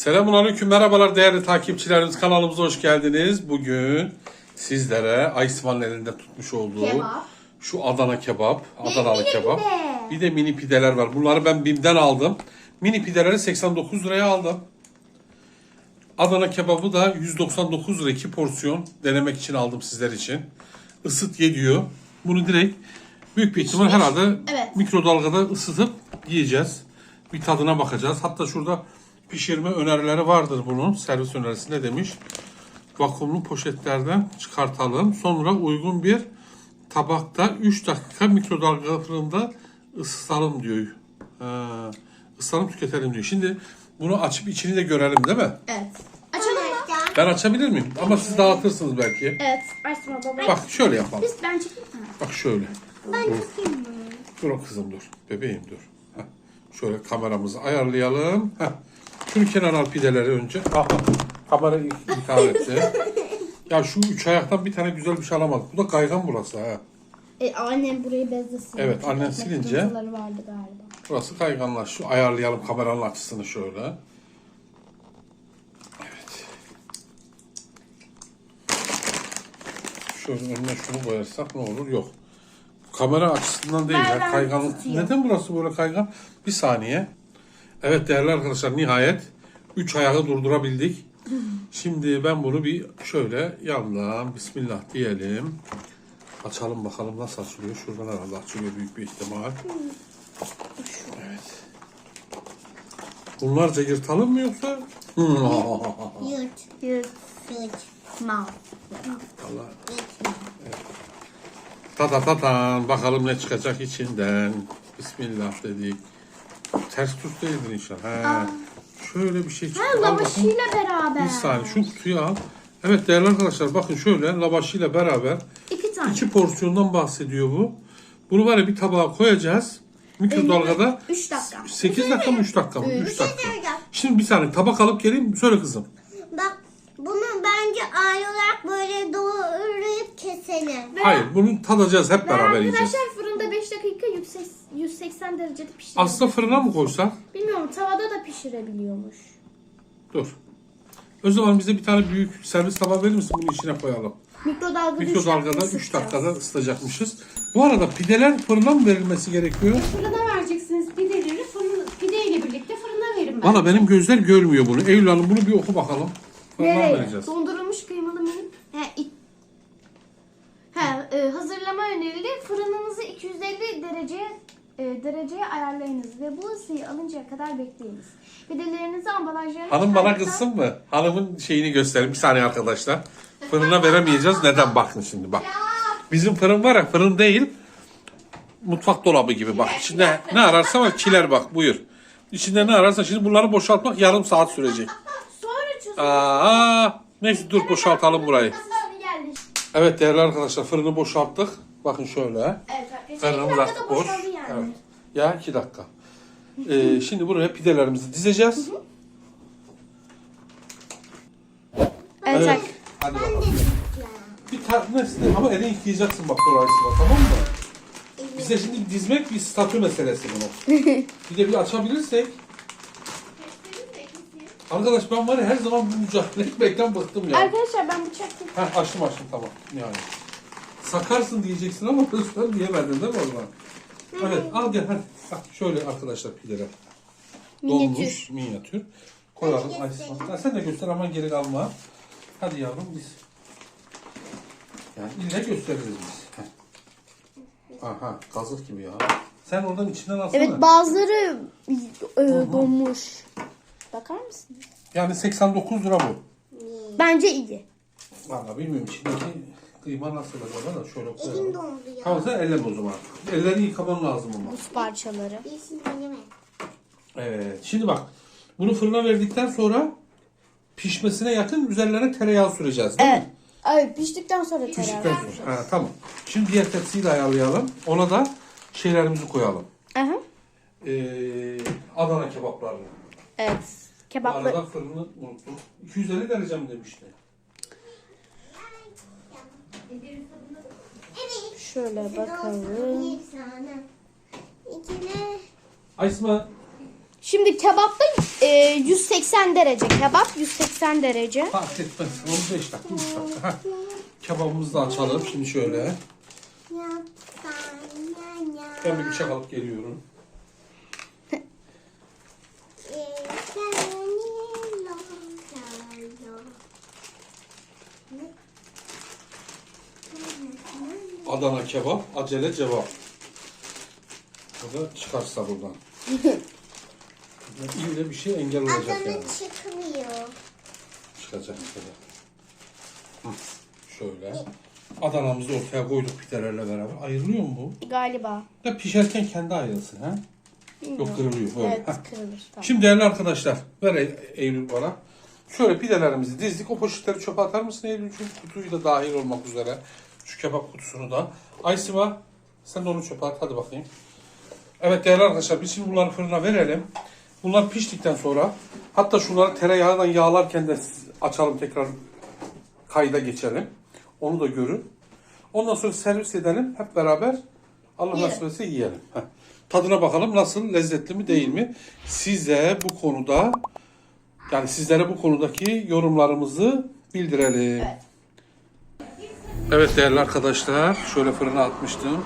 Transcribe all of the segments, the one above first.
Selamünaleyküm, merhabalar değerli takipçilerimiz. Kanalımıza hoş geldiniz. Bugün sizlere Aysman'ın elinde tutmuş olduğu Kebap. şu Adana kebap, Adanalı mini kebap. pide. Bir de mini pideler var. Bunları ben BİM'den aldım. Mini pideleri 89 liraya aldım. Adana kebabı da 199 lira 2 porsiyon denemek için aldım sizler için. Isıt ye diyor. Bunu direkt büyük bir ihtimal herhalde Evet. mikrodalgada ısıtıp yiyeceğiz. Bir tadına bakacağız. Hatta şurada pişirme önerileri vardır bunun. Servis önerisi ne demiş? Vakumlu poşetlerden çıkartalım. Sonra uygun bir tabakta 3 dakika mikrodalga fırında ısıtalım diyor. Ha, ısıtalım tüketelim diyor. Şimdi bunu açıp içini de görelim değil mi? Evet. Açalım mı? Ben açabilir miyim? Ama siz dağıtırsınız belki. Evet. Açma baba. Bak şöyle yapalım. Biz ben çekeyim mi? Bak şöyle. Ben çekeyim mi? Dur o kızım dur. Bebeğim dur. Heh. Şöyle kameramızı ayarlayalım. Heh. Kenara al pideleri önce. Aha. Kamera ithal etti. ya şu üç ayaktan bir tane güzel bir şey alamadık. Bu da kaygan burası ha. E, annem burayı bezle sildi. Evet, annen silince- kırıntıları vardı galiba. Burası kayganlar. Şu ayarlayalım kameranın açısını şöyle. Evet. Şöyle önüne şunu koyarsak ne olur? Yok. Kamera açısından değil Ben- ya. Kaygan. Neden burası böyle kaygan? Bir saniye. Evet değerli arkadaşlar nihayet 3 ayağı durdurabildik. Şimdi ben bunu bir şöyle yandan bismillah diyelim. Açalım bakalım nasıl açılıyor. Şuradan herhalde açılıyor büyük bir ihtimal. Evet. Bunlarca yırtalım mı yoksa? Yurt, Yut. yurt, Mal. Allah. yurt. Ta ta ta tan. Bakalım ne çıkacak içinden. Bismillah dedik. Ters tut değildir inşallah. He. Şöyle bir şey çıktı. Ha Al bakayım. lavaşıyla beraber. Bir saniye şu kutuyu al. Evet değerli arkadaşlar bakın şöyle lavaşıyla beraber İki tane. iki porsiyondan bahsediyor bu. Bunu var ya bir tabağa koyacağız. Mikrodalgada Üç dakika. 8 dakika mı 3 dakika mı? 3 dakika. Şimdi bir saniye tabak alıp geleyim. Söyle kızım. Bak bunu bence ayrı olarak böyle doğrayıp keselim. Hayır bunu tadacağız hep beraber yiyeceğiz. arkadaşlar 5 dakika yüksek, 180 derecede pişiriyor. Aslında fırına mı koysak? Bilmiyorum tavada da pişirebiliyormuş. Dur. O zaman bize bir tane büyük servis tabağı verir misin? Bunun içine koyalım. Mikrodalgada, Mikrodalgada üç 3 dakika dakikada ısıtacakmışız. Bu arada pideler fırına mı verilmesi gerekiyor? Fırına vereceksiniz pideleri. Fırın, pide ile birlikte fırına verin ben. Valla benim gözler görmüyor bunu. Eylül Hanım bunu bir oku bakalım. Fırına Nereye? vereceğiz. Dondurulmuş kıymalı mı? He, it- He, e, hazırlama önerili. Fırınınızı 250 dereceye e, dereceye ayarlayınız ve bu ısıyı alıncaya kadar bekleyiniz. Pidelerinizi ambalajlarına Hanım bana çıkardıktan- kızsın mı? Hanımın şeyini gösterin. Bir saniye arkadaşlar. Fırına veremeyeceğiz. Neden? Bakın şimdi bak. Bizim fırın var ya fırın değil. Mutfak dolabı gibi bak. İçinde ne ararsan var kiler bak buyur. İçinde ne ararsan şimdi bunları boşaltmak yarım saat sürecek. Sonra çözüm Aa, neyse dur boşaltalım burayı. Evet değerli arkadaşlar fırını boşalttık. Bakın şöyle. Evet arkadaşlar. Fırınımız İki artık boş. yani. Evet. Ya iki dakika. Ee, şimdi buraya pidelerimizi dizeceğiz. Evet. Evet. Hadi bakalım. Bir tanesi ama elini yıkayacaksın bak dolayısıyla tamam mı? Bize şimdi dizmek bir statü meselesi bunu. bir de bir açabilirsek. Arkadaş ben var ya her zaman bu mücadele etmekten bıktım ya. Arkadaşlar ben bıçak Heh, açtım açtım tamam. Yani. Sakarsın diyeceksin ama sen diyemedin değil mi o zaman? Evet al gel hadi. Bak şöyle arkadaşlar pideler. Minyatür. Dolmuş minyatür. Koyalım Aysman. Ha, Sen de göster aman geri kalma. Hadi yavrum biz. Yani ille gösteririz biz. Heh. Aha kazık gibi ya. Sen oradan içinden alsana. Evet bazıları e, donmuş. Bakar mısın? Yani 89 lira bu. Bence iyi. Valla bilmiyorum içindeki kıyma nasıl acaba da şöyle Elim koyalım. dondu ya. Tamam sen elleme o zaman. Ellerini yıkaman lazım ama. Buz parçaları. Deneme. Evet. Şimdi bak. Bunu fırına verdikten sonra pişmesine yakın üzerlerine tereyağı süreceğiz değil Evet. mi? Ay piştikten sonra Piştikten tereyağı. sonra. Ha, tamam. Şimdi diğer tepsiyi de ayarlayalım. Ona da şeylerimizi koyalım. Aha. Ee, Adana kebaplarını. Evet. Bu Kebaplı. arada fırını unuttum. 250 derece mi demişti? Evet. Şöyle bakalım. Bir. İçine Aysma Şimdi kebapta e, 180 derece. Kebap 180 derece. Fark etmez. 15 dakika, 3 dakika. Heh. Kebabımızı da açalım. Şimdi şöyle. Yapsan ya ya. Ben bir bıçak alıp geliyorum. Adana kebap, acele cevap. Bu da çıkarsa buradan. İlle bir şey engel olacak Adana yani. çıkmıyor. Çıkacak çıkacak. Hı, Şöyle. Adana'mızı ortaya koyduk pidelerle beraber. Ayrılıyor mu bu? Galiba. Da pişerken kendi ayrılsın ha? Yok kırılıyor böyle. Evet Heh. kırılır. Tamam. Şimdi değerli arkadaşlar, ver Ey- Eylül bana. Şöyle pidelerimizi dizdik. O poşetleri çöpe atar mısın Eylül'cüğüm? Kutuyu da dahil olmak üzere. Şu kebap kutusunu da. Aysiva, sen de onu çöpe at. Hadi bakayım. Evet değerli arkadaşlar, biz şimdi bunları fırına verelim. Bunlar piştikten sonra, hatta şunları tereyağından yağlarken de açalım tekrar kayda geçelim. Onu da görün. Ondan sonra servis edelim hep beraber. Allah nasip etse yiyelim. Heh. Tadına bakalım nasıl, lezzetli mi değil mi? Size bu konuda yani sizlere bu konudaki yorumlarımızı bildirelim. Evet değerli arkadaşlar, şöyle fırına atmıştım.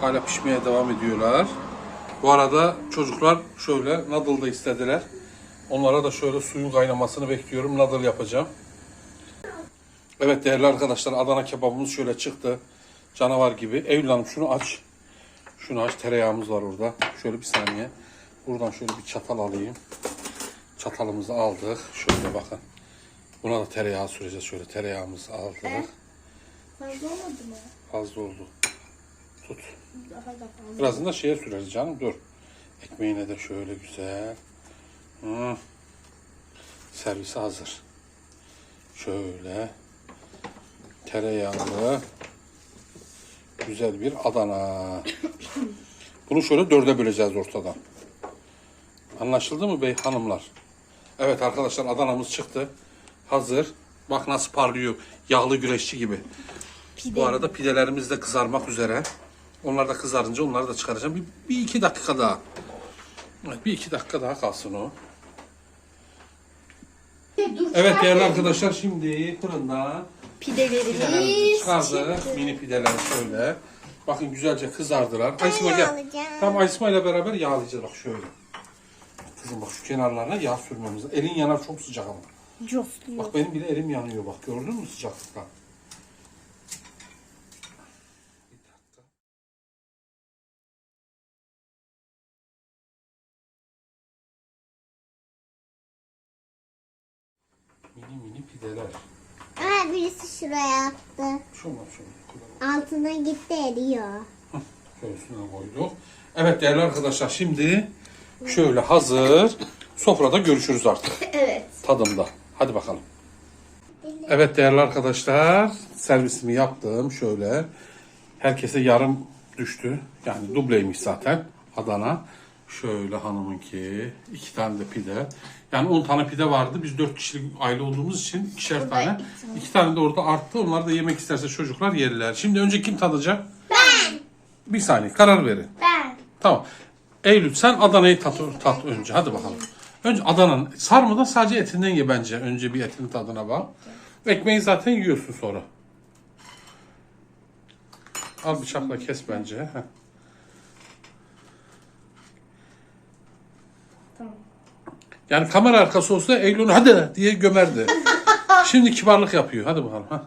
Hala pişmeye devam ediyorlar. Bu arada çocuklar şöyle noodle da istediler. Onlara da şöyle suyun kaynamasını bekliyorum. Noodle yapacağım. Evet değerli arkadaşlar Adana kebabımız şöyle çıktı. Canavar gibi. Eylül Hanım şunu aç. Şunu aç. Tereyağımız var orada. Şöyle bir saniye. Buradan şöyle bir çatal alayım. Çatalımızı aldık. Şöyle bakın. Buna da tereyağı süreceğiz. Şöyle tereyağımızı aldık. Fazla olmadı mı? Fazla oldu. Tut. Daha da fazla. Birazını da şeye süreriz canım. Dur. Ekmeğine de şöyle güzel. Hı. Servise hazır. Şöyle. Tereyağlı. Güzel bir Adana. Bunu şöyle dörde böleceğiz ortadan. Anlaşıldı mı bey hanımlar? Evet arkadaşlar Adana'mız çıktı. Hazır. Bak nasıl parlıyor. Yağlı güreşçi gibi. Bu arada pidelerimiz de kızarmak üzere. Onlar da kızarınca onları da çıkaracağım. Bir, bir iki dakika daha. Evet, bir iki dakika daha kalsın o. Dur. Evet değerli arkadaşlar şimdi fırında pidelerimizi Pidelerimiz çıkardık. Mini pideler şöyle. Bakın güzelce kızardılar. Aysma gel. yağlayacağım. Tam Aysma ile beraber yağlayacağız bak şöyle. Kızım bak şu kenarlarına yağ sürmemiz. Elin yanar çok sıcak ama. Cosluyor. Bak benim bile elim yanıyor bak gördün mü sıcaklıktan? Bir dakika. Mini mini pideler. Aa, birisi şuraya attı. Şu mu şu mu? Altına gitti eriyor. Üstüne koyduk. Evet değerli arkadaşlar şimdi şöyle hazır. Sofrada görüşürüz artık. Evet. Tadımda. Hadi bakalım. Evet değerli arkadaşlar servisimi yaptım şöyle. Herkese yarım düştü. Yani dubleymiş zaten Adana. Şöyle hanımınki. iki tane de pide. Yani 10 tane pide vardı. Biz 4 kişilik aile olduğumuz için ikişer Burada tane. iki tane. de orada arttı. Onlar da yemek isterse çocuklar yerler. Şimdi önce kim tadacak? Ben. Bir saniye karar verin. Ben. Tamam. Eylül sen Adana'yı tat, tat önce. Hadi bakalım. Önce Adana'nın sarmadan sadece etinden ye bence. Önce bir etinin tadına bak. Ekmeği zaten yiyorsun sonra. Al bıçakla kes bence. Heh. Tamam. Yani kamera arkası olsa Eylül hadi diye gömerdi. Şimdi kibarlık yapıyor. Hadi bakalım. Ha.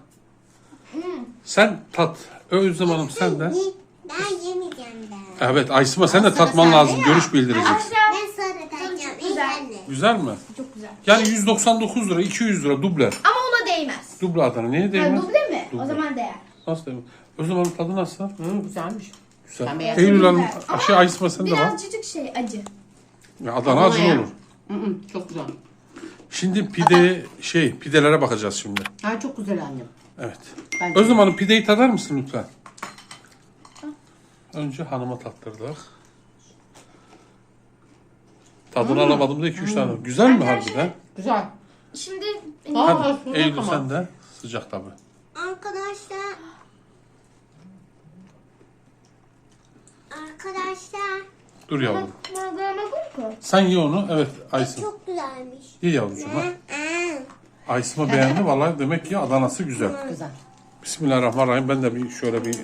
Sen tat. Özlem Hanım sen de. Ben yemeyeceğim ben. Evet Aysima sen de tatman lazım. Görüş bildireceksin. Ben sonra tadacağım. İlk güzel. Güzel mi? Çok güzel. Yani 199 lira, 200 lira duble. Ama ona değmez. Duble Adana. Neye Ha, değmez? duble mi? Duble. O zaman değer. Nasıl değmez? O zaman tadı nasıl? Hı, güzelmiş. Güzel. Eylül Hanım Güzel. aşı Aysima sen de var. Birazcık şey acı. Ya Adana acı ya. olur. Hı hı, çok güzel. Şimdi pide şey pidelere bakacağız şimdi. Ha, çok güzel annem. Evet. Ben Özlem Hanım pideyi tadar mısın lütfen? Önce hanıma tattırdık. Tadını alamadım da 2-3 tane. Güzel mi harbiden? Güzel. Şimdi Aa, Hadi şuna Eylül tamam. sen de. Sıcak tabi. Arkadaşlar. Arkadaşlar. Dur yavrum. Görmedim ki. Sen ye onu. Evet Aysim. Çok güzelmiş. Ye yavrucuğum. ha. Aa, Aysim'e beğendi. Vallahi demek ki Adana'sı güzel. Güzel. Bismillahirrahmanirrahim. Ben de bir şöyle bir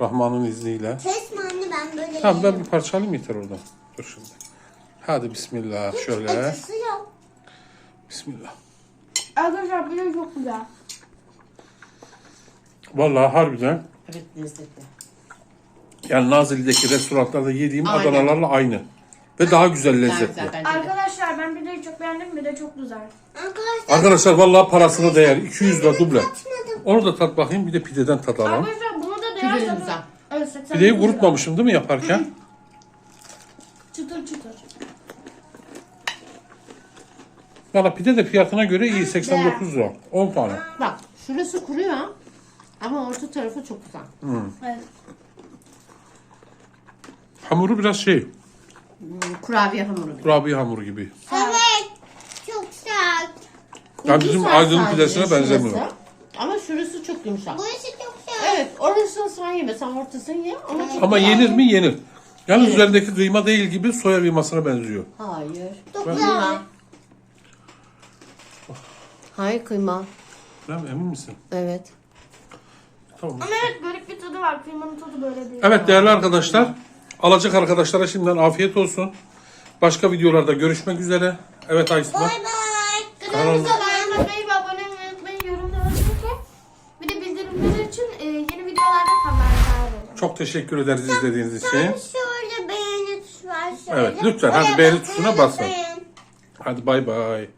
Rahman'ın izniyle. Kesme anne ben böyle Tamam ben bir parça alayım yeter oradan. Dur şimdi. Hadi bismillah. Hiç Şöyle. acısı yok. Bismillah. Arkadaşlar bu çok güzel. Vallahi harbiden Evet lezzetli. Yani Nazilli'deki restoranlarda yediğim Aynen. Adanalarla aynı. Ve daha güzel lezzetli. güzel bence de. Arkadaşlar ben pideyi çok beğendim. Bir de çok güzel. Arkadaşlar Arkadaşlar vallahi parasına değer. 200 lira duble. açmadım. Onu da tat bakayım. Bir de pideden tat alalım. Arkadaşlar bunu da değer. Evet 80 Pideyi lira. kurutmamışım değil mi yaparken? Çıtır çıtır. Valla pide de fiyatına göre iyi. 89 lira. 10 tane. Bak şurası kuruyor ama orta tarafı çok güzel. Evet. Hamuru biraz şey. Kurabiye hamuru gibi. Kurabiye hamuru gibi. Evet. Çok sert. Ya bizim Ucuz Aydın sadece pidesine şurası. benzemiyor. Ama şurası çok yumuşak. Burası çok sert. Evet orasını sen yeme. Sen ortasını ye. Ama, çok Ama yenir mi? Yenir. Yani Yenir. üzerindeki kıyma değil gibi soya kıymasına benziyor. Hayır. Çok. Kıyma. Hayır kıyma. Değil mi? Emin misin? Evet. Tamam. Ama evet garip bir tadı var. Kıymanın tadı böyle değil. Evet değerli arkadaşlar. Alacak arkadaşlara şimdiden afiyet olsun. Başka videolarda görüşmek üzere. Evet Aysma. Bay bay. Kanalımıza beğenmeyi ve abone olmayı unutmayın. Yorumlar atın Bir de bildirimler için e, yeni videolardan haberdar olun. Çok teşekkür ederiz izlediğiniz için. Şöyle beğeni tuşu var şöyle. Evet, lütfen, hadi beğeni tuşuna basın. Hadi bay bay.